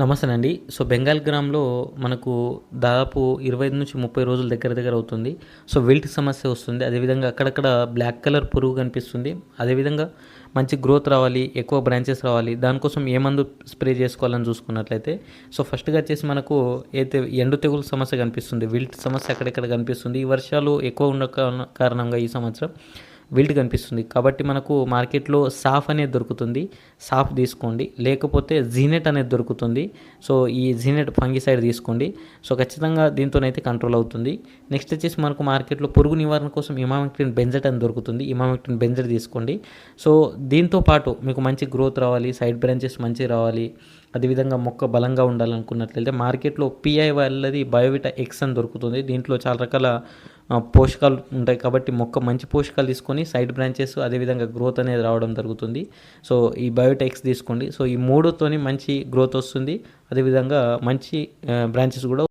నమస్తే అండి సో బెంగాల్ గ్రామ్లో మనకు దాదాపు ఇరవై ఐదు నుంచి ముప్పై రోజుల దగ్గర దగ్గర అవుతుంది. సో వెల్ట్ సమస్య వస్తుంది. అదేవిధంగా అక్కడక్కడ బ్లాక్ కలర్ పురుగు కనిపిస్తుంది. అదేవిధంగా మంచి గ్రోత్ రావాలి ఎక్కువ బ్రాంచెస్ రావాలి. దానికోసం ఏ మందు స్ప్రే చేసుకోవాలని చూసుకున్నట్లయితే సో ఫస్ట్గా వచ్చేసి మనకు అయితే ఎండు తెగులు సమస్య కనిపిస్తుంది విల్ట్ సమస్య అక్కడెక్కడ కనిపిస్తుంది ఈ వర్షాలు ఎక్కువ ఉన్న కారణ- కారణంగా ఈ సంవత్సరం విల్ట్ కనిపిస్తుంది. కాబట్టి మనకు మార్కెట్లో సాఫ్ అనేది దొరుకుతుంది. సాఫ్ తీసుకోండి. లేకపోతే జీనెట్ అనేది దొరుకుతుంది. సో ఈ జీనెట్ ఫంగిసైడ్ తీసుకోండి. సో ఖచ్చితంగా దీంతోనైతే కంట్రోల్ అవుతుంది. నెక్స్ట్ వచ్చేసి మనకు మార్కెట్లో పురుగు నివారణ కోసం ఇమామెక్టిన్ బెంజెట్ అని దొరుకుతుంది. ఇమామెక్టిన్ బెంజెట్ తీసుకోండి. సో దీంతో పాటు మీకు మంచి గ్రోత్ రావాలి. సైడ్ బ్రాంచెస్ మంచి రావాలి. అదేవిధంగా మొక్క బలంగా ఉండాలనుకున్నట్లయితే మార్కెట్లో పిఐ వాళ్ళది బయోవిటా ఎక్స్ అని దొరుకుతుంది. దీంట్లో చాలా రకాల పోషకాలు ఉంటాయి కాబట్టి మొక్క మంచి పోషకాలు తీసుకొని సైడ్ బ్రాంచెస్ అదేవిధంగా గ్రోత్ అనేది రావడం జరుగుతుంది. సో ఈ బయోటెక్స్ తీసుకోండి. సో ఈ మూడుతోని మంచి గ్రోత్ వస్తుంది. అదేవిధంగా మంచి బ్రాంచెస్ కూడా